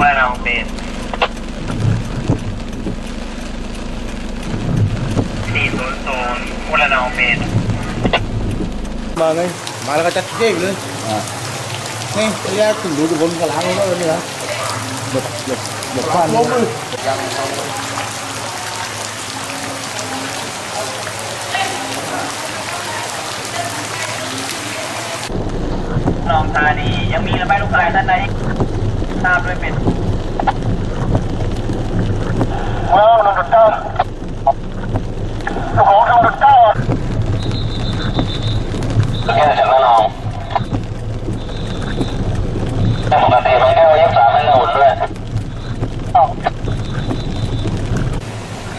ว่าน้องเป็นสี่ศูนย์ศูนย์ว่าน้องเป็นมาไงมาแล้วก็จัดเจ๊กเลยนี่ระยะถึงดูดูบนกระลังแล้วนี่นะหยดหยดหยดข้านลงมือ นองธานี ยังมีระบายลูกชายท่านใดทราบด้วยเป็นว้าวน้องดุดเต้าโอ้โหน้องดุดเต้าแค่ฉันไม่ลองแต่ปกติมันแค่ยี่สิบสามไม่หุ่นด้วย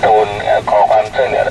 ตูนขอความช่วยเหลือ